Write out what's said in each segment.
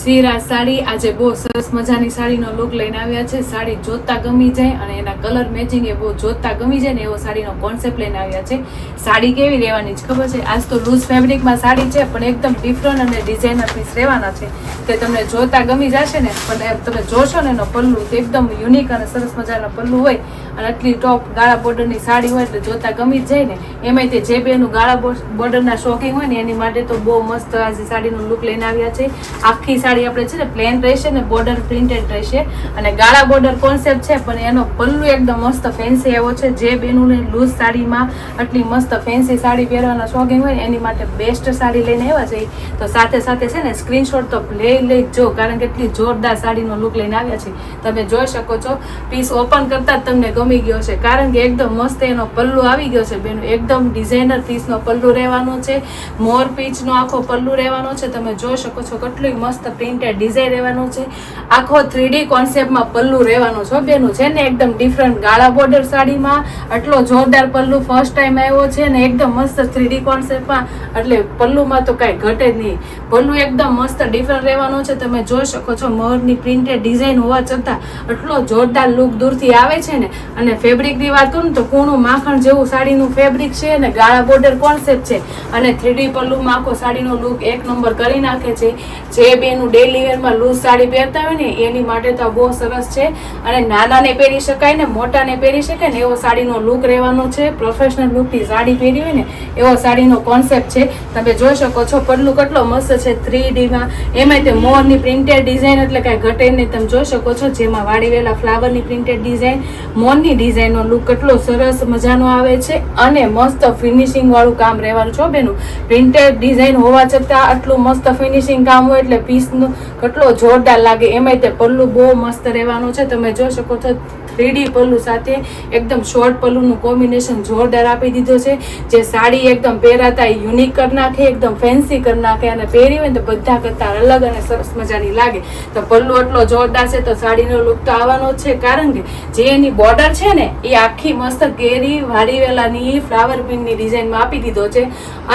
સિરા સાડી આજે બહુ સરસ મજાની સાડીનો લુક લઈને આવ્યા છે. સાડી જોતા ગમી જાય અને એના કલર મેચિંગ એ બહુ જોતા ગમી જાય ને એવો સાડીનો કોન્સેપ્ટ લઈને આવ્યા છે. સાડી કેવી રહેવાની જ ખબર છે? આજ તો લૂઝ ફેબ્રિકમાં સાડી છે, પણ એકદમ ડિફરન્ટ અને ડિઝાઇનર પીસ રહેવાના છે. તે તમને જોતા ગમી જશે ને, પણ તમે જોશો ને એનો પલ્લુ એકદમ યુનિક અને સરસ મજાનો પલ્લુ હોય. અને આટલી ટોપ ગાળા બોર્ડરની સાડી હોય એટલે જોતા ગમી જ જાય ને. એમાંય તે જે બેનું ગાળા બોર્ડરના શોખીન હોય ને, એની માટે તો બહુ મસ્ત આજે સાડીનું લુક લઈને આવ્યા છે. આખી સાડી આપણે છે ને પ્લેન રહેશે ને બોર્ડર પ્રિન્ટેડ રહેશે. અને ગાળા બોર્ડર કોન્સેપ્ટ છે, પણ એનો પલ્લુ એકદમ મસ્ત ફેન્સી એવો છે. જે બેનુંને લૂઝ સાડીમાં આટલી મસ્ત ફેન્સી સાડી પહેરવાના શોખીન હોય ને, એની માટે બેસ્ટ સાડી લઈને આવ્યા છે. તો સાથે સાથે છે ને સ્ક્રીનશોટ તો લઈ લઈ જ જો કારણ કે એટલી જોરદાર સાડીનો લુક લઈને આવ્યા છે. તમે જોઈ શકો છો. પીસ ઓપન કરતા જ તમને ગમી ગયો છે. કારણ કે એકદમ મસ્ત એનો પલ્લુ આવી ગયો છે, બેનું. એકદમ ડિઝાઇનર પીસનો પલ્લુ રહેવાનો છે. મોર પીચનો આખો પલ્લુ રહેવાનો છે. તમે જોઈ શકો છો કેટલી મસ્ત પ્રિન્ટેડ ડિઝાઇન રહેવાનું છે. આખો થ્રીડી કોન્સેપ્ટમાં પલ્લુ રહેવાનું છે બેનું. છે ને એકદમ ડિફરન્ટ ગાળા બોર્ડર સાડીમાં. આટલો જોરદાર પલ્લુ ફર્સ્ટ ટાઈમ આવ્યો છે ને એકદમ મસ્ત થ્રીડી કોન્સેપ્ટમાં એટલે પલ્લુમાં તો કાંઈ ઘટે જ નહીં. પલ્લુ એકદમ મસ્ત ડિફરન્ટ રહેવાનો છે. તમે જોઈ શકો છો મોરની પ્રિન્ટેડ ડિઝાઇન હોવા છતાં આટલો જોરદાર લુક દૂરથી આવે છે ને અને ફેબ્રિકની વાત કરું તો કૂણું માખણ જેવું સાડીનું ફેબ્રિક છે અને ગાળા બોર્ડર કોન્સેપ્ટ છે. અને થ્રીડી પલ્લુમાં આખો સાડીનો લુક એક નંબર કરી નાખે છે. જે બેનું ડેલી વેરમાં લૂઝ સાડી પહેરતા હોય ને એની માટે તો બહુ સરસ છે. અને નાનાને પહેરી શકાય ને મોટાને પહેરી શકાય ને એવો સાડીનો લુક રહેવાનો છે. પ્રોફેશનલ લુકની સાડી પહેરી હોય ને એવો સાડીનો કોન્સેપ્ટ છે. તમે જોઈ શકો છો પલ્લુ કેટલો મસ્ત છે થ્રી ડીમાં એમાંય તે મોરની પ્રિન્ટેડ ડિઝાઇન એટલે કાંઈ ઘટે નહીં. તમે જોઈ શકો છો જેમાં વાડીવેલા ફ્લાવરની પ્રિન્ટેડ ડિઝાઇન મોરની ડિઝાઇનનો લુક કેટલો સરસ મજાનો આવે છે અને મસ્ત ફિનિશિંગ વાળું કામ રહેવાનું છો બેનું. પ્રિન્ટેડ ડિઝાઇન હોવા છતાં આટલું મસ્ત ફિનિશિંગ કામ હોય એટલે પીસનું કેટલો જોરદાર લાગે. એમાંય તે પલ્લુ બહુ મસ્ત રહેવાનું છે. તમે જોઈ શકો છો થ્રીડી પલ્લુ સાથે એકદમ શોર્ટ પલ્લુનું કોમ્બિનેશન જોરદાર આપી દીધો છે. જે સાડી એકદમ પહેરાતા યુનિક કરી નાખે, એકદમ ફેન્સી કરી નાખે અને પહેરી હોય તો બધા કરતાં અલગ અને સરસ મજાની લાગે. તો પલ્લુ એટલો જોરદાર છે તો સાડીનો લુક તો આવવાનો જ છે, કારણ કે જે એની બોર્ડર છે ને, એ આખી મસ્ત કેરી વાડીવેલાની ફ્લાવર પ્રિન્ટની ડિઝાઇનમાં આપી દીધો છે.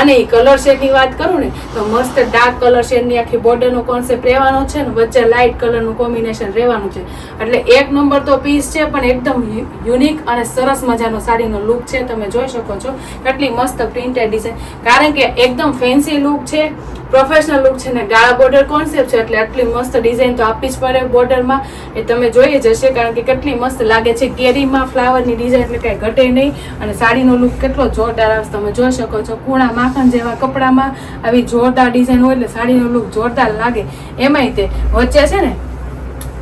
અને એ કલર શેડની વાત કરું ને, તો મસ્ત ડાર્ક કલર શેડની આખી બોર્ડરનો કોન્સેપ્ટ રહેવાનો છે ને, વચ્ચે લાઇટ કલરનું કોમ્બિનેશન રહેવાનું છે. એટલે એક નંબર તો પીસ છે પણ એકદમ યુનિક અને સરસ મજાનો સાડીનો લુક છે. તમે જોઈ શકો છો કેટલી મસ્ત પ્રિન્ટેડ ડિઝાઇન કારણ કે એકદમ ફેન્સી લુક છે પ્રોફેશનલ લુક છે ને ગાળા બોર્ડર કોન્સેપ્ટ છે એટલે આટલી મસ્ત ડિઝાઇન તો આપી જ પડે બોર્ડરમાં એ તમે જોઈએ જ હશે કારણ કે કેટલી મસ્ત લાગે છે. કેરીમાં ફ્લાવરની ડિઝાઇન એટલે કાંઈ ઘટે નહીં અને સાડીનો લુક કેટલો જોરદાર આવશે તમે જોઈ શકો છો કૂણા માખણ જેવા કપડામાં આવી જોરદાર ડિઝાઇન હોય એટલે સાડીનો લુક જોરદાર લાગે. એમાંય તે વચ્ચે છે ને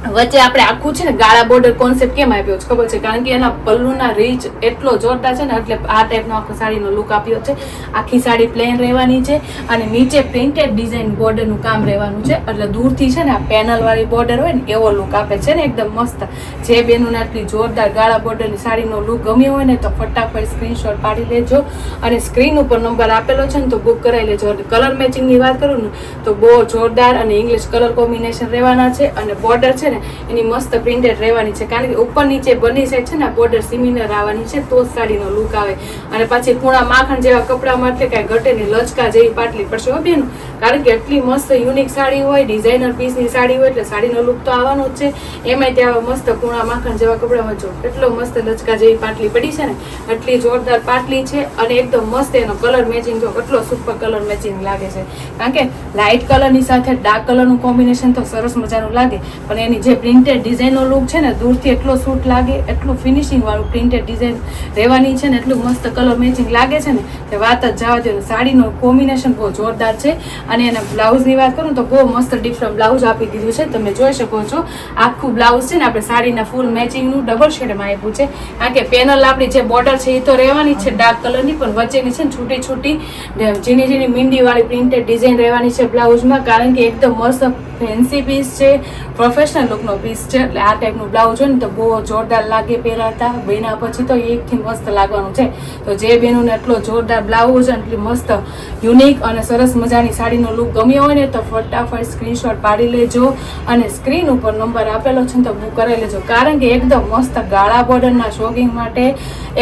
વચ્ચે આપણે આખું છે ને ગાળા બોર્ડર કોન્સેપ્ટ કેમ આપ્યો છે? ખબર છે? કારણ કે એના પલ્લુના રીચ એટલો જોરદાર છે ને, એટલે આ ટાઈપનો આખો સાડીનો લુક આપ્યો છે. આખી સાડી પ્લેન રહેવાની છે અને નીચે પ્રિન્ટેડ ડિઝાઇન બોર્ડરનું કામ રહેવાનું છે. એટલે દૂરથી છે ને આ પેનલવાળી બોર્ડર હોય ને, એવો લુક આપે છે ને, એકદમ મસ્ત. જે બેનું આટલી જોરદાર ગાળા બોર્ડરની સાડીનો લુક ગમ્યો હોય ને, તો ફટાફટ સ્ક્રીનશોટ પાડી લેજો. અને સ્ક્રીન ઉપર નંબર આપેલો છે ને, તો બુક કરાવી લેજો. કલર મેચિંગની વાત કરું ને, તો બહુ જોરદાર અને ઇંગ્લિશ કલર કોમ્બિનેશન રહેવાના છે અને બોર્ડર છે ને, એની મસ્ત પ્રિન્ટેડ રહેવાની છે. કારણ કે ઉપર નીચે બંને સાઈડ છે ને બોર્ડર સિમિલર આવવાની છે, તો સાડીનો લુક આવે. અને પાછી પૂણા માખણ જેવા કપડામાં એટલે કાંઈ ઘટે નહીં, લચકા જેવી પાટલી પડશે. હો બેન, કારણ કે એટલી મસ્ત યુનિક સાડી હોય ડિઝાઇનર પીસની સાડી હોય, એટલે સાડીનો લુક તો આવવાનો જ છે. એમાંય ત્યાં મસ્ત પૂણા માખણ જેવા કપડામાં જો એટલો મસ્ત લચકા જેવી પાટલી પડી છે ને એટલી જોરદાર પાટલી છે અને એકદમ મસ્ત એનો કલર મેચિંગ જો કેટલો સુપર કલર મેચિંગ લાગે છે. કારણ કે લાઇટ કલરની સાથે ડાર્ક કલરનું કોમ્બિનેશન તો સરસ મજાનું લાગે, પણ એની જે પ્રિન્ટેડ ડિઝાઇનનો લુક છે ને, દૂરથી એટલો સૂટ લાગે, એટલું ફિનિશિંગવાળું પ્રિન્ટેડ ડિઝાઇન રહેવાની છે ને, એટલું મસ્ત કલર મેચિંગ લાગે છે ને તે વાત જ જવા દો સાડીનો કોમ્બિનેશન બહુ જોરદાર છે. અને એના બ્લાઉઝની વાત કરું તો બહુ મસ્ત ડિફરન્ટ બ્લાઉઝ આપી દીધું છે, તમે જોઈ શકો છો. આખું બ્લાઉઝ છે ને, આપણે સાડીના ફૂલ મેચિંગનું ડબલ શેડમાં આપ્યું છે. કારણ કે પેનલ આપણી જે બોર્ડર છે એ તો રહેવાની છે ડાર્ક કલરની પણ વચ્ચેની છે ને છૂટી છૂટી ઝીણી ઝીણી મીંડીવાળી પ્રિન્ટેડ ડિઝાઇન રહેવાની છે બ્લાઉઝમાં કારણ કે એકદમ મસ્ત ફેન્સી પીસ છે પ્રોફેશનલ લુકનો પીસ છે. એટલે આ ટાઈપનું બ્લાઉઝ હોય ને તો બહુ જોરદાર લાગે પહેરાતા. બેના પછી તો એકથી મસ્ત લાગવાનું છે. તો જે બેનોને એટલો જોરદાર બ્લાઉઝ અને એટલી મસ્ત યુનિક અને સરસ મજાની સાડીનો લુક ગમ્યો હોય ને તો ફટાફટ સ્ક્રીનશોટ પાડી લેજો અને સ્ક્રીન ઉપર નંબર આપેલો છે ને તો બુક કરી લેજો. કારણ કે એકદમ મસ્ત ગાળા બોર્ડરના શોગિંગ માટે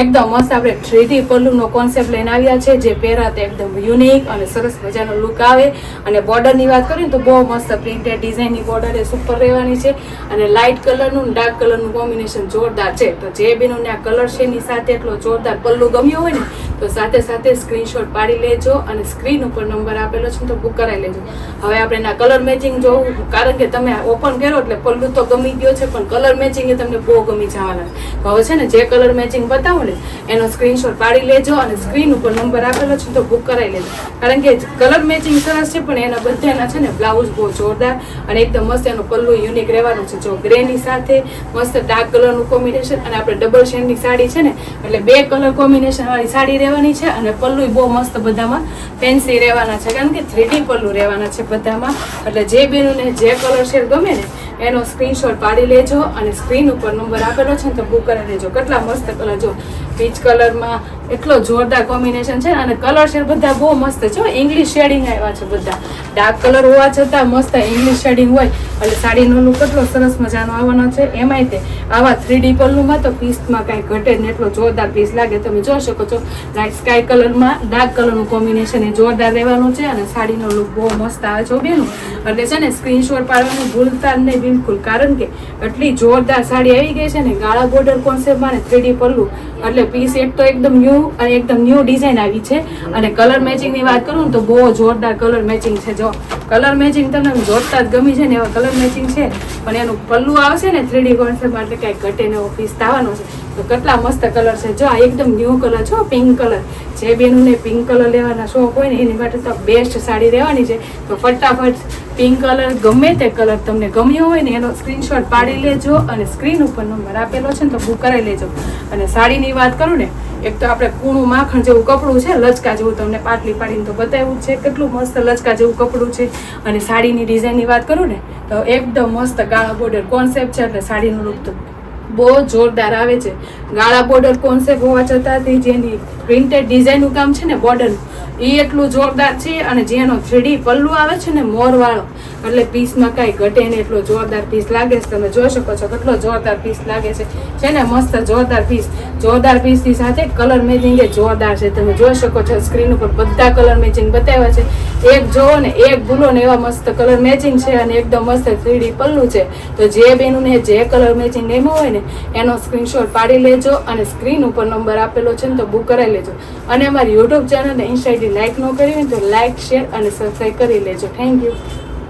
એકદમ મસ્ત આપણે થ્રીડી પલ્લુનો કોન્સેપ્ટ લઈને આવ્યા છે, જે પહેરાતે એકદમ યુનિક અને સરસ મજાનો લુક આવે. અને બોર્ડરની વાત કરીએ તો બહુ મસ્ત પ્રિન્ટેડ ડિઝાઇનની બોર્ડર એ સુપર રહેવાની છે અને લાઇટ કલરનું ડાર્ક કલરનું કોમ્બિનેશન જોરદાર છે. તો જે બેનોને આ કલર છે એની સાથે એટલો જોરદાર પલ્લુ ગમ્યો હોય ને તો સાથે સાથે સ્ક્રીનશોટ પાડી લેજો અને સ્ક્રીન ઉપર નંબર આપેલો છે તો બુક કરાવી લેજો. હવે આપણે એના કલર મેચિંગ જોવું કારણ કે તમે ઓપન કર્યો એટલે પલ્લું તો ગમી ગયો છે, પણ કલર મેચિંગ એ તમને બહુ ગમી જવાના હવે છે ને જે કલર મેચિંગ બતાવો ને, એનો સ્ક્રીનશોટ પાડી લેજો અને સ્ક્રીન ઉપર નંબર આપેલો છે તો બુક કરાવી લેજો. કારણ કે કલર મેચિંગ સરસ છે, પણ એના બધાના છે ને બ્લાઉઝ બહુ જોરદાર અને એકદમ મસ્ત એનો પલ્લુ યુનિક રહેવાનું છે. જો ગ્રેની સાથે મસ્ત ડાર્ક કલરનું કોમ્બિનેશન અને આપણે ડબલ શેડની સાડી છે ને, એટલે બે કલર કોમ્બિનેશન વાળી સાડી રહેવાની છે અને પલ્લુ બહુ મસ્ત બધામાં ફેન્સી રહેવાના છે. કારણ કે થ્રીડી પલ્લુ રહેવાના છે બધામાં. એટલે જે બેનુને જે કલર શેડ ગમે ને એનો સ્ક્રીનશોટ પાડી લેજો અને સ્ક્રીન ઉપર નંબર આપેલો છે ને તો બુક કરી લેજો કેટલા મસ્ત કલર જો પીચ કલરમાં એટલો જોરદાર કોમ્બિનેશન છે અને કલર શેડ બધા બહુ મસ્ત છે. ઇંગ્લિશ શેડિંગ આવ્યા છે બધા. ડાર્ક કલર હોવા છતાં મસ્ત ઇંગ્લિશ શેડિંગ હોય. એટલે સાડીનો કેટલો સરસ મજાનો આવવાનો છે. એમાંય તે આવા થ્રીડી પલ્લુમાં તો પીસમાં કાંઈ ઘટે ને એટલો જોરદાર પીસ લાગે. તમે જોઈ શકો છો લાઇટ સ્કાય કલરમાં ડાર્ક કલરનું કોમ્બિનેશન એ જોરદાર રહેવાનું છે અને સાડીનો લુક બહુ મસ્ત આવે છે. બેનું. એટલે છે ને સ્ક્રીનશોટ પાડવાનું ભૂલતા જ નહીં. બિલકુલ કારણ કે એટલી જોરદાર સાડી આવી ગઈ છે ને, ગાળા બોર્ડર કોન્સેપ્ટમાં ને થ્રીડી પલ્લું. એટલે પીસ એક તો એકદમ ન્યૂ અને એકદમ ન્યૂ ડિઝાઇન આવી છે. અને કલર મેચિંગની વાત કરું ને તો બહુ જોરદાર કલર મેચિંગ છે. જો કલર મેચિંગ તમને જોરતા જ ગમી છે ને એવા કલર મેચિંગ છે, પણ એનું પલ્લું આવશે ને થ્રીડી કોન્સેપ્ટ માટે કાંઈ ઘટે ને પીસ થવાનો છે. તો કેટલા મસ્ત કલર છે. જો આ એકદમ ન્યૂ કલર છો પિંક કલર જે બેનોને પિંક કલર લેવાના શોખ હોય ને, એની માટે તો બેસ્ટ સાડી રહેવાની છે. તો ફટાફટ પિંક કલર ગમે તે કલર તમને ગમ્યો હોય ને, એનો સ્ક્રીનશોટ પાડી લેજો અને સ્ક્રીન ઉપર નંબર આપેલો છે ને, તો બુક કરાવી લેજો. અને સાડીની વાત કરું ને, એક તો આપણે કૂણું માખણ જેવું કપડું છે, લચકા જેવું તમને પાટલી પાડીને તો બતાવ્યું છે, કેટલું મસ્ત લચકા જેવું કપડું છે. અને સાડીની ડિઝાઇનની વાત કરું ને, તો એકદમ મસ્ત ગાળા બોર્ડર કોન્સેપ્ટ છે, એટલે સાડીનું લુક તો બહુ જોરદાર આવે છે. ગાળા બોર્ડર કોન્સેપ્ટ હોવા છતાં તે જેની પ્રિન્ટેડ ડિઝાઇનનું કામ છે ને બોર્ડરનું એ એટલું જોરદાર છે અને જેનો થ્રીડી પલ્લુ આવે છે ને મોરવાળો, એટલે પીસમાં કાંઈ ઘટે ને એટલો જોરદાર પીસ લાગે છે. તમે જોઈ શકો છો કેટલો જોરદાર પીસ લાગે છે. છે ને મસ્ત જોરદાર પીસ જોરદાર પીસની સાથે કલર મેચિંગ એ જોરદાર છે. તમે જોઈ શકો છો સ્ક્રીન ઉપર બધા કલર મેચિંગ બતાવ્યા છે. એક જોવો ને, એક ભૂલો ને એવા મસ્ત કલર મેચિંગ છે અને એકદમ મસ્ત થ્રીડી પલ્લું છે. તો જે બેનુને જે કલર મેચિંગ ગમ્યો હોય ને, એનો સ્ક્રીનશોટ પાડી લેજો અને સ્ક્રીન ઉપર નંબર આપેલો છે ને, તો બુક કરાવી લેજો. અને અમારી યુટ્યુબ ચેનલ ઇન્સ્ટાઈડી લાઇક ન કરી હોય તો લાઇક શેર અને સબસ્ક્રાઈબ કરી લેજો. Thank you